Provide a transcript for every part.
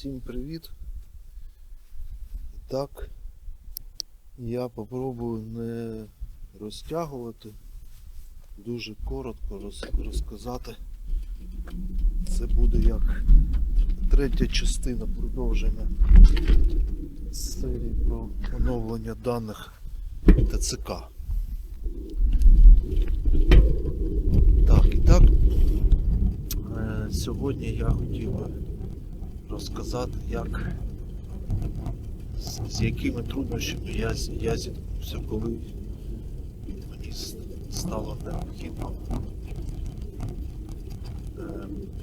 Всім привіт. І так, я попробую не розтягувати, дуже коротко роз- розказати. Це буде як третя частина продовження серії про оновлення даних ТЦК. Так, і так, е, сьогодні я хотів би розказати, як з, з якими труднощами я, я зіткнувся, коли мені стало необхідно е,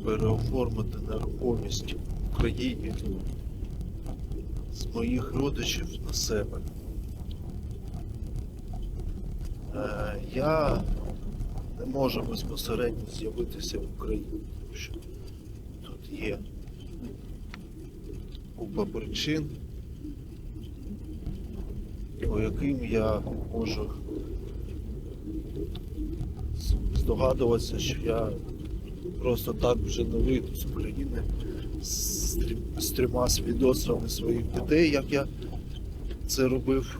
переоформити нерухомість в Україні з моїх родичів на себе. Е, Я не можу безпосередньо з'явитися в Україні, тому що тут є купа причин, по яким я можу здогадуватися, що я просто так вже не вийду з України з, трьома свідоцтвами своїх дітей, як я це робив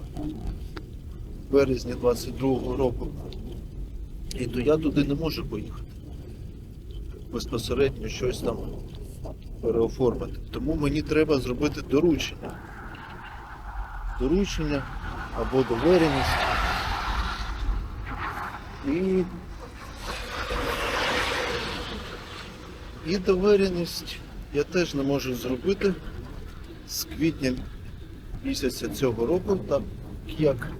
в березні 22-го року. І то я туди не можу поїхати. Безпосередньо щось там переоформити. Тому мені треба зробити доручення. Доручення або довіреність. І, і довіреність я теж не можу зробити з квітня місяця цього року, так як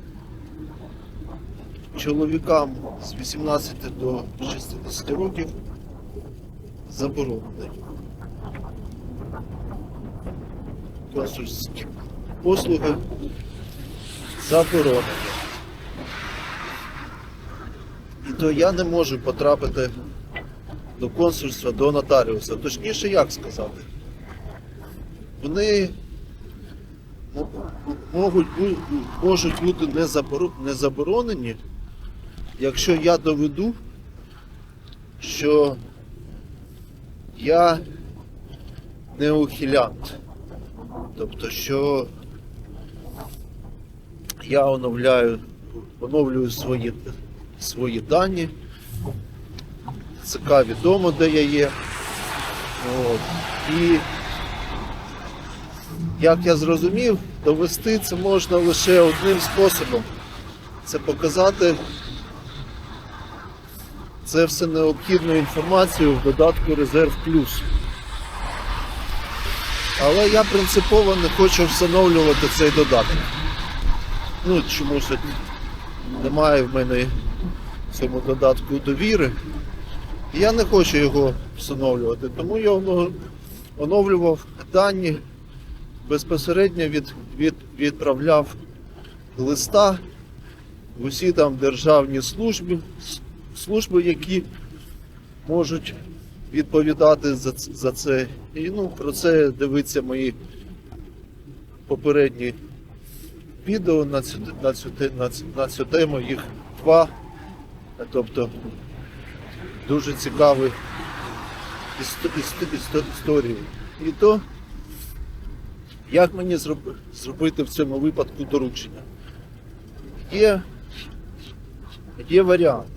чоловікам з 18 до 60 років заборонений. Консульські послуги заборонені. І то я не можу потрапити до консульства, до нотаріуса. Точніше, як сказати? Вони можуть, бу- можуть бути не заборонені, якщо я доведу, що я не ухилянт. Тобто, що я оновляю, оновлюю свої, свої дані. ЦК відомо, де я є. От. І як я зрозумів, довести це можна лише одним способом. Це показати це все необхідну інформацію в додатку Резерв Плюс. Але я принципово не хочу встановлювати цей додаток. Ну, чомусь немає в мене цьому додатку довіри. І Я не хочу його встановлювати, тому я оновлював дані, безпосередньо від, від, відправляв листа в усі там державні служби, служби, які можуть відповідати за, за це. І ну, про це дивиться мої попередні відео на цю, на цю, на цю, на цю тему, їх два. Тобто дуже цікаві іс- іс- іс- історії. І то, як мені зробити в цьому випадку доручення? Є, є варіант.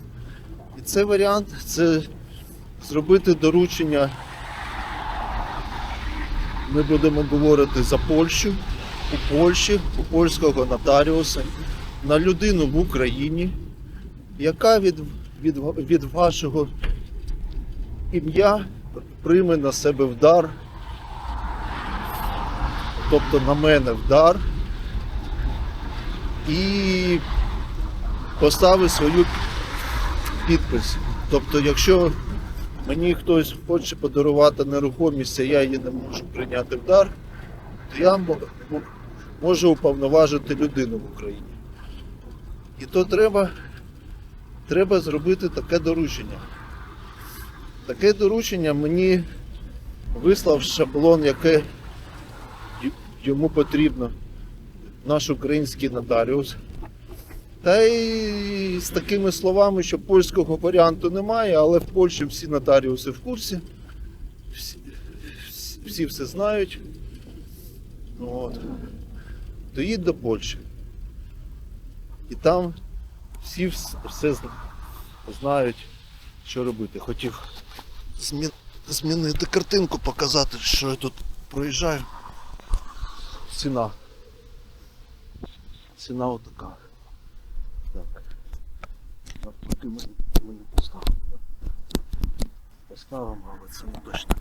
І цей варіант це зробити доручення. Ми будемо говорити за Польщу, у Польщі, у польського нотаріуса, на людину в Україні, яка від, від, від вашого ім'я прийме на себе вдар, тобто на мене вдар, і поставить свою підпис. Тобто, якщо мені хтось хоче подарувати нерухомість, а я її не можу прийняти вдар, то я мо- мо- можу уповноважити людину в Україні. І то треба, треба зробити таке доручення. Таке доручення мені вислав шаблон, яке йому потрібно наш український нотаріус. Та й з такими словами, що польського варіанту немає, але в Польщі всі нотаріуси в курсі, всі, всі все знають. От. Доїдь до Польщі. І там всі все знають, що робити. Хотів змі- змінити картинку, показати, що я тут проїжджаю. Ціна. Ціна отака. Так. Навпаки ми, ми не поставимо. Поставимо, але це не точно.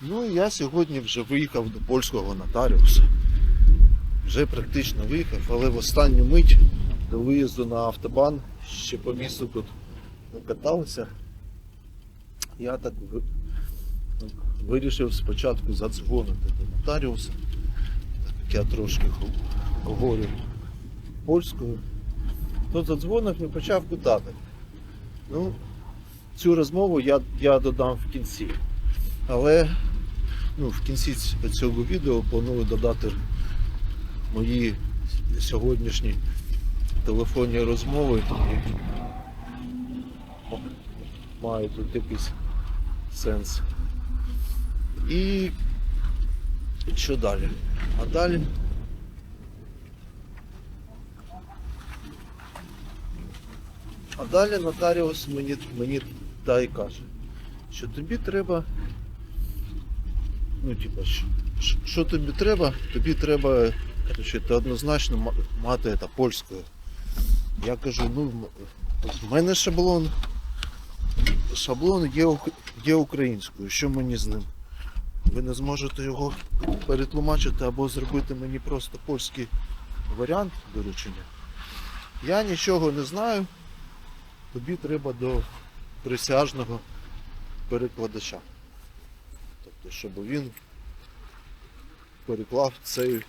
Ну і я сьогодні вже виїхав до польського нотаріуса. Вже практично виїхав, але в останню мить до виїзду на автобан ще по місту тут не катався. Я так вирішив спочатку задзвонити до нотаріуса, так як я трошки говорю польською. То задзвонив і почав питати. Ну, цю розмову я, я додам в кінці. Але ну, в кінці цього відео планую додати мої сьогоднішні телефонні розмови, які мають тут якийсь сенс. І що далі? А далі. А далі нотаріус мені, мені та й каже, що тобі треба. Ну, типа, що, що- тобі треба? Тобі треба коротше, ти однозначно мати це польською. Я кажу, ну в мене шаблон. Шаблон є, є українською. Що мені з ним? Ви не зможете його перетлумачити або зробити мені просто польський варіант доручення. Я нічого не знаю. Тобі треба до присяжного перекладача. Тобто, щоб він переклав цей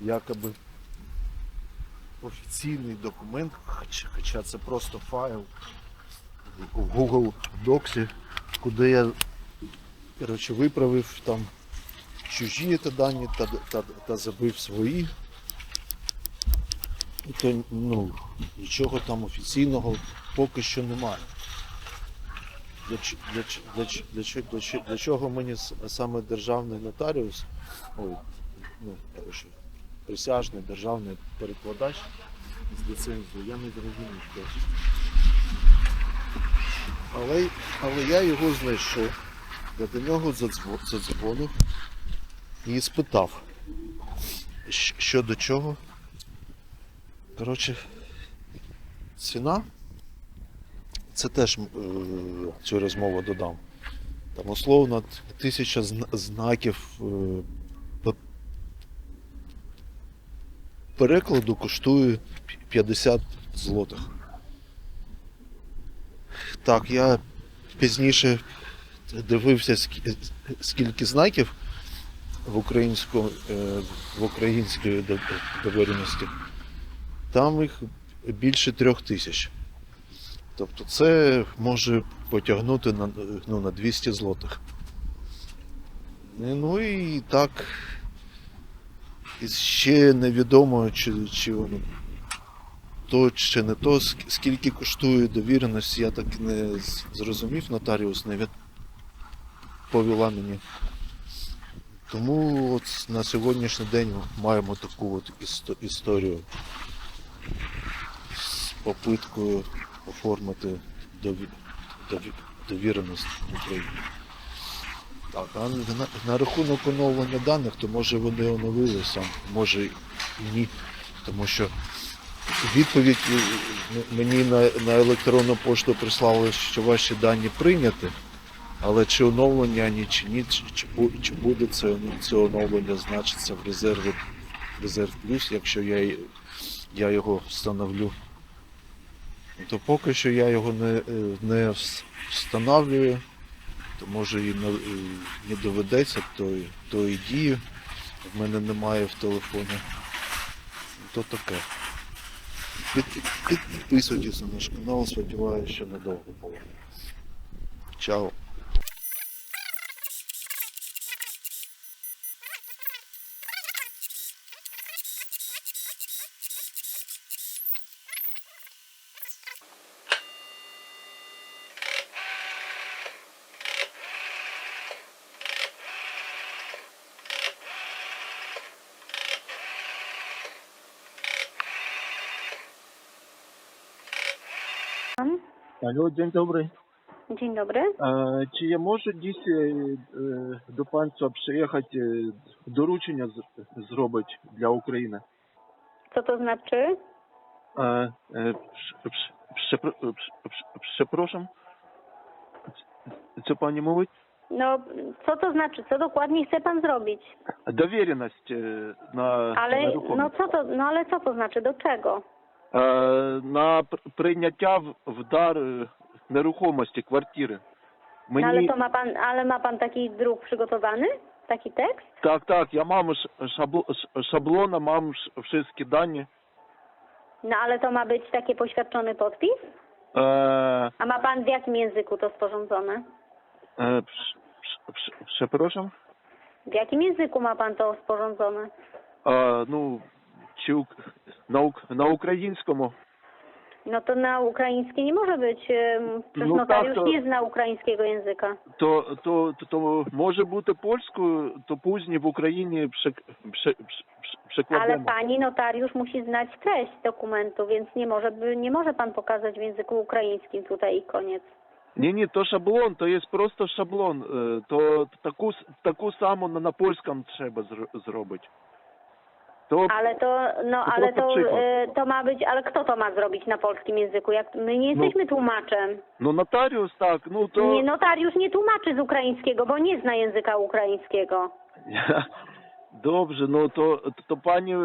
якоби офіційний документ, хоча, це просто файл в Google Docs, куди я коротше, виправив там чужі та дані та, та, та забив свої. То, ну, нічого там офіційного поки що немає. Для, для, для, для, для, для чого мені саме державний нотаріус, ой, ну, коротше, присяжний державний перекладач з ліцензією, я не зрозумів теж. Але, але я його знайшов. Я до нього задзво- задзвонив і спитав, що до чого. Коротше, ціна. Це теж е, цю розмову додам. Там условно тисяча знаків е, перекладу коштує 50 злотих. Так, я пізніше дивився, скільки знаків в, українську, е, в українській до- довіреності. Там їх більше трьох тисяч. Тобто це може потягнути на, ну, на 200 злотих. Ну і так. Ще невідомо, чи, чи воно то чи не то, скільки коштує довіреність, я так не зрозумів, нотаріус не відповіла мені. Тому от на сьогоднішній день маємо таку от історію з попиткою оформити дові... дові... довіреність в Україні. Так, а на, на рахунок оновлення даних, то може вони оновилися, може і ні. Тому що відповідь е, мені на, на електронну пошту прислали, що ваші дані прийняті, але чи оновлення ні, чи ні, чи, чи, чи буде це, це оновлення значиться в резерві резерв плюс, якщо я, я його встановлю то поки що я його не, е, не встановлюю, то може і не, не доведеться, то, і- то і. В мене немає в телефоні. То таке. Під, під, підписуйтесь на наш канал, сподіваюся, що недовго було. Чао. Алло, день добрий. Dzień dobry. А, чи я можу дійсно е, до панства приїхати, е, доручення з- зробити для України? Co to znaczy? А, е, пш- пш- przepro- psz- psz- Przepraszam. Co pani mówi? No, co to znaczy? Co dokładnie chce pan zrobić? Довіреність е, на Ale, нерухомість. no co to, no ale co to znaczy? Do czego? Е, на пр- прийняття в- в дар е, нерухомості, квартири. No, ale Мені to ma pan, ale ma pan taki druk przygotowany? Taki tekst? так, так, я мам ш- шабло, ш- шаблона, мам ш- всі дані. No ale to ma być taki poświadczony podpis? Е, A ma pan w jakim języku to sporządzone? Е, пш- пш- пш- Przepraszam? W jakim języku ma pan to sporządzone? А, ну, чи ук- на, ук- на українському. No to na ukraińskie nie może być. em, Przecież No notariusz tak, to- nie zna ukraińskiego języka. То, то, то, то може бути польською, то później в Україні przek, prze, prze, prze, Ale przekładемо. pani notariusz musi znać treść dokumentu, więc nie może, by- nie może pan pokazać w języku ukraińskim tutaj i koniec. Ні, ні, то шаблон, то є просто шаблон. Е, То таку, с- таку саму на, на польському треба зр- зробити. То, Ale to, no, To ale prosto to, przykład. e, to ma być, ale kto to ma zrobić na polskim języku? Jak my nie No. jesteśmy tłumaczem. ну, нотаріус так, ну, то... Nie, notariusz nie tłumaczy z ukraińskiego, bo nie zna języka ukraińskiego. Dobrze, ну то, то, то пані, е,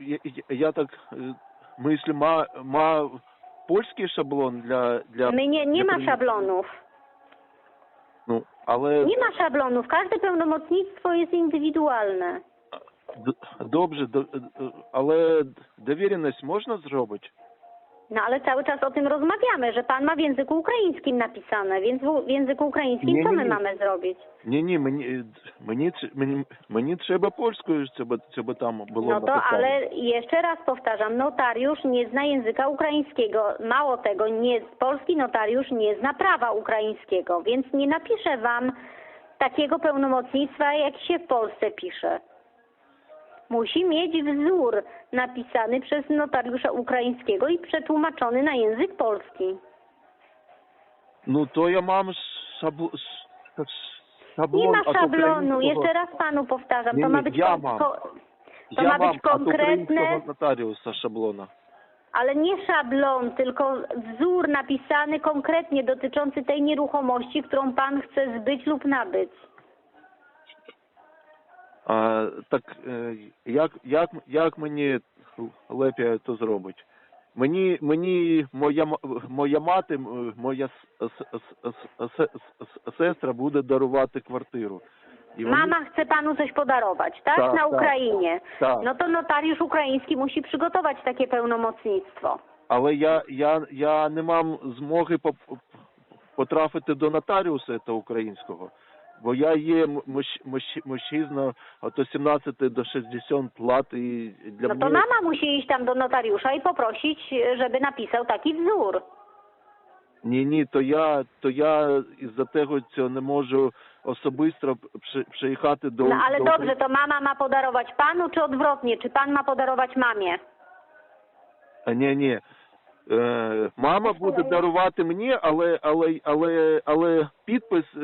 я, я- я так е, мислю, ма, ма польський шаблон для, для My nie, nie для ma прийняття? szablonów. Ну, але Nie ma szablonów. Każde pełnomocnictwo jest indywidualne. Dobrze, do, ale dowiereność można zrobić? No ale cały czas o tym rozmawiamy, że pan ma w języku ukraińskim napisane, więc w, w języku ukraińskim nie, co nie, my nie. mamy zrobić? Nie, nie, mnie, mnie, mnie, trzeba polsku, żeby, żeby tam było No to, ale jeszcze raz powtarzam, notariusz nie zna języka ukraińskiego. Mało tego, nie, polski notariusz nie zna prawa ukraińskiego, więc nie napisze wam takiego pełnomocnictwa, jak się w Polsce pisze musi mieć wzór napisany przez notariusza ukraińskiego i przetłumaczony na język polski. No to ja mam szablon. Nie ma szablonu, jeszcze raz panu powtarzam. To ma być, ja mam. Ko, to ja ma mam być konkretne. notariusza szablona. Ale nie szablon, tylko wzór napisany konkretnie dotyczący tej nieruchomości, którą pan chce zbyć lub nabyć. А, так е, як, як, як мені лепі це зробити? Мені, мені моя, моя мати, моя сестра буде дарувати квартиру. Вони- Mama chce panu coś podarować, tak? Tak, Na tak. Ukrainie. Tak. No to notariusz ukraiński musi przygotować takie pełnomocnictwo. Але я, я, я не мам змоги потрапити до нотаріуса та українського. Бо я є м- мужч- мужч- мужчина від 17 до 60 lat і для No to мене... mama musi iść tam do notariusza i poprosić, żeby napisał taki wzór. Ні, ні, то я, то я із-за того цього не можу особисто при- приїхати до... No ale до dobrze, to mama ma podarować panu, czy odwrotnie? Czy pan ma podarować mamie? А, Ні, ні. Е, мама буде дарувати мені, але, але, але, але підпис е,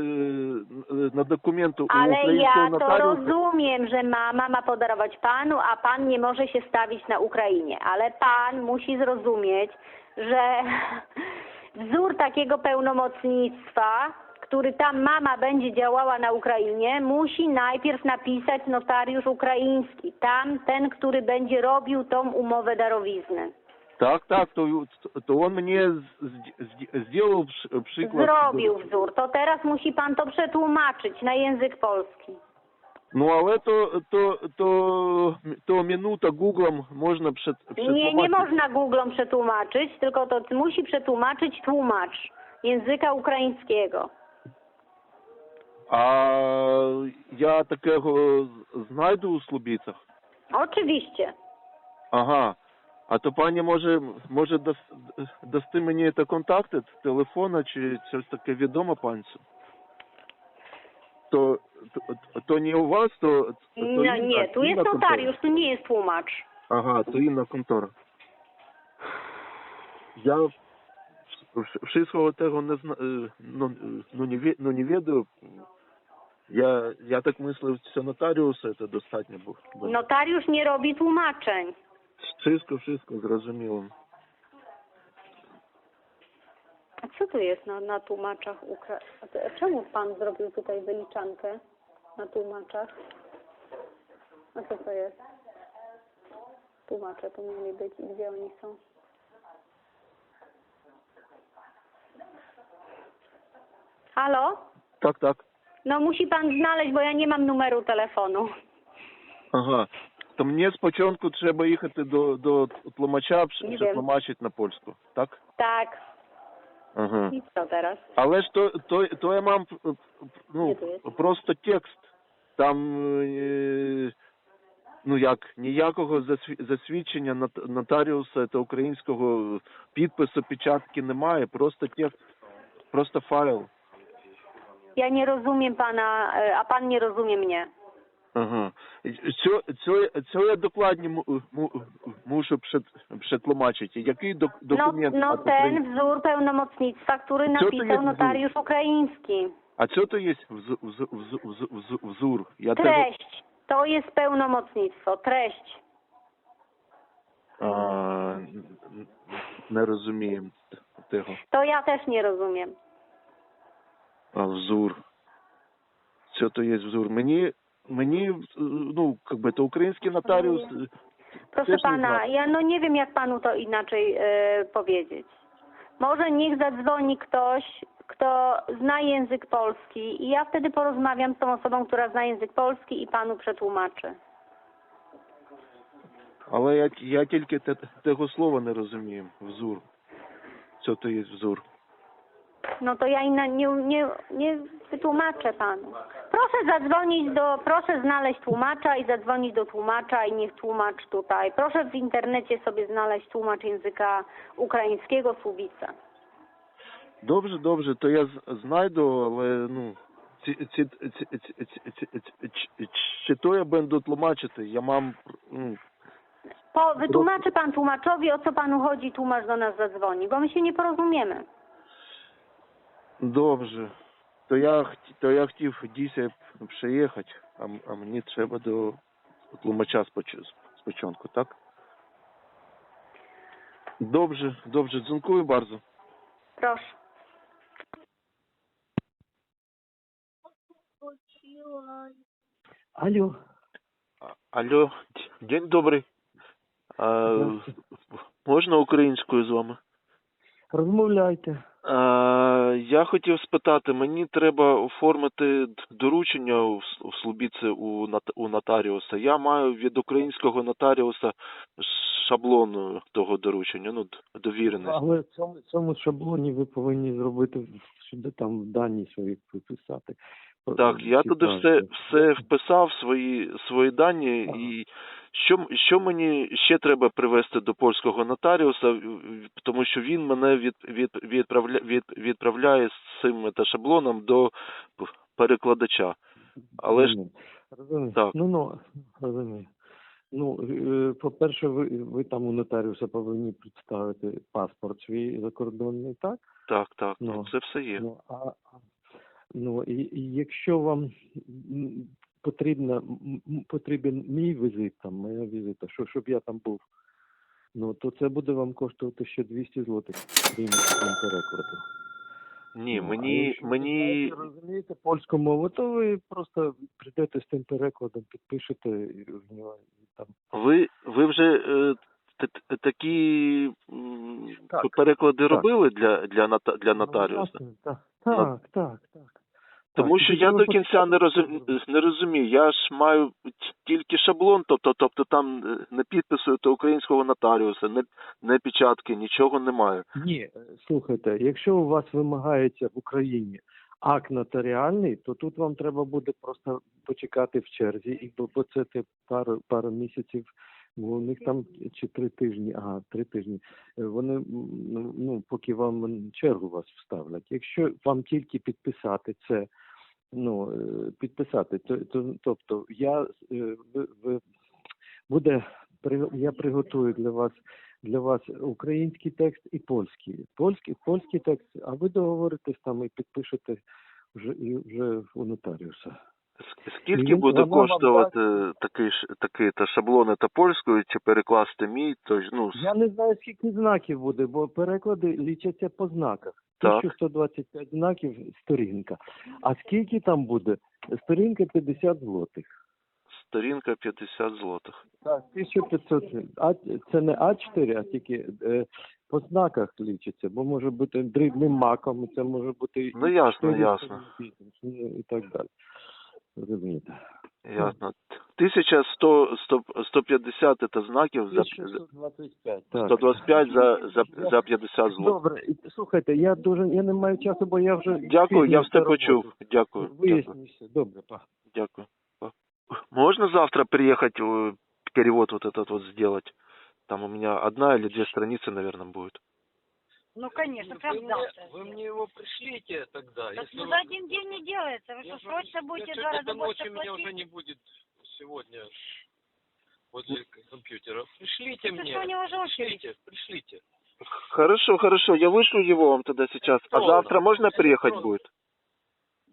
на документу у Ale українського ja to нотаріуса... rozumiem, że mama ma podarować panu, a pan nie może się stawić na Ukrainie. Ale pan musi zrozumieć, że wzór takiego pełnomocnictwa, który tam mama będzie działała na Ukrainie, musi najpierw napisać notariusz ukraiński. Tam ten, który będzie robił tą umowę darowizny. Так, так, то, то он мені з- з- зробив пш- приклад. Zrobił wzór. To teraz musi pan to przetłumaczyć na język polski. Ну, але то, то, то, то минута гуглом можна przed, Nie, nie można Googlom przetłumaczyć, tylko to musi przetłumaczyć tłumacz języka ukraińskiego. А я такого знайду у Слубіцях? Oczywiście. Ага. А то пані може може дасти мені та контакти телефона чи щось таке відомо панцю? То, то, то не у вас, то... то no, Инна, нет, Инна есть нотариус, но не есть помощь. Ага, то Інна контора. Я всього того не знаю, е, ну, ну, не, ну, не ведаю. Я, я так мислив, що нотаріус це достатньо був. Нотаріус не робить тлумачень. Wszystko, wszystko zrozumiałem. A co to jest na, na tłumaczach Ukra... Czemu pan zrobił tutaj wyliczankę na tłumaczach? A co to jest? Tłumacze tu mieli być i gdzie oni są? Halo? Tak, tak. No musi pan znaleźć, bo ja nie mam numeru telefonu. Aha, То мені спочатку треба їхати до, до тлумача, щоб тлумачити на польську, так? Tak. Ага. Але ж то, то, то я мам ну, просто текст. Там е, ну як, ніякого засві- засвідчення нот- нотаріуса та українського підпису, печатки немає, просто текст, просто файл. Ja nie rozumiem pana, e, a pan nie rozumie mnie. Ага. Цю, цю, цю я докладні muszę przed, przetłumaczyć. Jaki do. No, ten wzór pełnomocnictwa, który napisał notariusz ukraiński. A co to jest wzór? wzór? Ja treść. To jest pełnomocnictwo. Treść. Nie rozumiem tego. To ja też nie rozumiem. A wzór. Co to jest wzór? Mnie мені, ну, как би, то український нотаріус, Proszę Też nie pana, znam. ja no nie wiem jak panu to inaczej e, powiedzieć. Może niech zadzwoni ktoś, kto zna język polski i ja wtedy porozmawiam z tą osobą, która zna język polski i panu przetłumaczy. але я, я тільки те, того слова не розумію. Взур. Що то є взур? No to ja inna, nie, nie, nie wytłumaczę panu. Proszę zadzwonić do, proszę znaleźć tłumacza i zadzwonić do tłumacza i niech tłumacz tutaj. Proszę w internecie sobie znaleźć tłumacz języka ukraińskiego Słubica. Добре, добре, то я з- знайду, але ну ці, ці, ці, ці, ці, ці, ці, ці, чи то я буду тлумачити, я мам ну, Po, wytłumaczy pan tłumaczowi, o co panu chodzi, tłumacz do nas zadzwoni, bo my się nie porozumiemy. Добре. То я то я хотів дійсно приїхати, а, а мені треба до тлумача споч- спочатку, так? Добре, добре, дзінкую bardzo. Proszę. Алло, Алло, день добрий. А, можна українською з вами? Розмовляйте. А, я хотів спитати, мені треба оформити доручення у, у Слубіці у, у нотаріуса. Я маю від українського нотаріуса шаблон того доручення, ну, д- довіреність. Але в цьому, цьому шаблоні ви повинні зробити сюди там дані свої прописати. Так, я туди все, все вписав, свої, свої дані, і що, що мені ще треба привезти до польського нотаріуса, тому що він мене від, від, відправля, від, відправляє з цим та шаблоном до перекладача. Але ж Розумію. Так. Ну, ну, розумію. Ну, е, по-перше, ви, ви там у нотаріуса повинні представити паспорт свій закордонний, так? так, так, Ну, це все є. Ну, а, ну і, і якщо вам потрібна, потрібен мій візит, там, моя візита, що, щоб я там був, ну, то це буде вам коштувати ще 200 злотих, крім, крім перекладу. Ні, Ну, а мені, ви мені, знаєте, розумієте польську мову, то ви просто прийдете з тим перекладом, підпишете і в нього і там. ви, ви вже е, т- т- такі Так, переклади так. робили для, для, нота- для Ну, нотаріуса? власне, Так, так, так, так. Тому що я до кінця не розумію, не розумію. Я ж маю тільки шаблон, тобто, тобто там е, не підпису то українського нотаріуса, не, не печатки, нічого немає. Ні, е, слухайте, якщо у вас вимагається в Україні акт нотаріальний, то тут вам треба буде просто почекати в черзі і бо це те пару пару місяців. Бо у них там чи три тижні, ага, три тижні. Е, Вони ну, ну поки вам чергу вас вставлять. Якщо вам тільки підписати це, ну е, підписати, то, то тобто я е, ви, буде я приготую для вас для вас український текст і польський. Польський, польський текст, а ви договоритесь там і підпишете вже і вже у нотаріуса. Скільки буде коштувати такий такий та шаблони та польською, чи перекласти мій, то ну, Я не знаю, скільки знаків буде, бо переклади лічаться по знаках. Так. 1125 знаків сторінка. А скільки там буде? Сторінка 50 злотих. сторінка 50 злотих. Так, 1500. А це не А4, а тільки е, по знаках лічиться, бо може бути дрібним маком, це може бути Ну, ясно, ясно. і так далі. Розумієте? Ясно. 1100, 100, 150 це знаків за, за 1125. Так. 125 за, за, за 50 злотих. Добре, і слухайте, я дуже я не маю часу, бо я вже Дякую, я пізно все на роботу. почув. Дякую. Дякую. Вияснюся. Добре, па. Дякую. Па. Можно завтра приехать, э, перевод вот этот вот сделать? Там у меня одна или две страницы, наверное, будет. Ну, конечно, прям вы, мне, завтра. вы мне его пришлите тогда. Так если ну, вы- за один день не делается. Вы Я что, же- срочно будете два раза больше ночи меня уже платить? не будет сегодня возле компьютера. Пришлите Это мне. что у него же очередь? Пришлите, пришлите. Хорошо, хорошо, я вышлю его вам тогда сейчас. А Что? завтра можно приехать будет?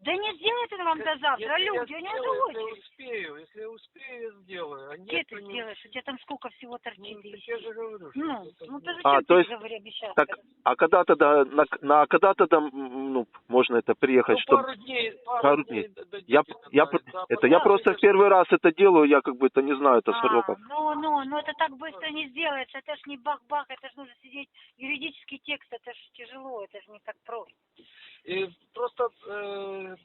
Да не сделает он вам до завтра, Если я люди, у него сделаю, же если я успею, если я успею, я сделаю. А Где нет, ты не- сделаешь? У тебя там сколько всего Ну, торчит? так я же говорю, что Ну, это ну ты зачем А, то есть- говори, обещал? Так, а когда тогда, на, на а когда тогда, ну, можно это приехать, Ну, чтобы... пару дней, пару, пару дней. дней. Я, я, да, про- а это я потом просто в я- первый раз это делаю, я как бы это не знаю, это А, сроков. ну, ну, ну это так быстро не сделается, это ж не бах-бах, это ж нужно сидеть, юридический текст, это ж тяжело, это ж не так просто. И просто э,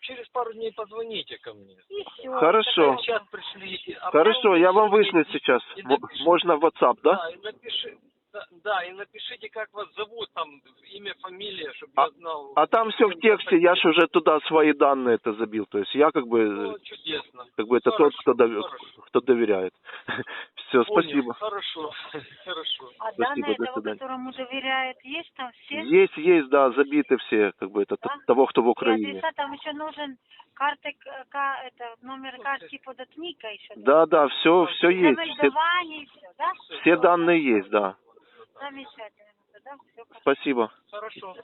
через пару дней позвоните ко мне. И все. Хорошо. Сейчас пришлите. А Хорошо, потом я вам вышлю сейчас. и Мо- напишите. Можно в WhatsApp, да? Да, и напиши, да, да, и напишите, как вас зовут, там, имя, фамилия, чтобы А- я знал. А там все в тексте, я ж уже туда свои данные это забил. То есть я как бы, Ну, чудесно. как бы это тот, Хорошо, кто, дов- кто доверяет. Все, Понял, спасибо. Хорошо, хорошо. А Спасибо, данные до того, которому доверяет, есть там все? Есть, есть, да, забиты все, как бы это Да? того, кто в И Украине. адреса там еще нужен карты, к- ка- это, номер картки податника еще. Да, да, все, все есть. Все, и все, да? все данные есть, да. Замечательно. Тогда все Спасибо. Хорошо.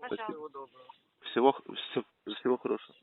Пожалуйста. Всего доброго. Всего, всего, всего хорошего.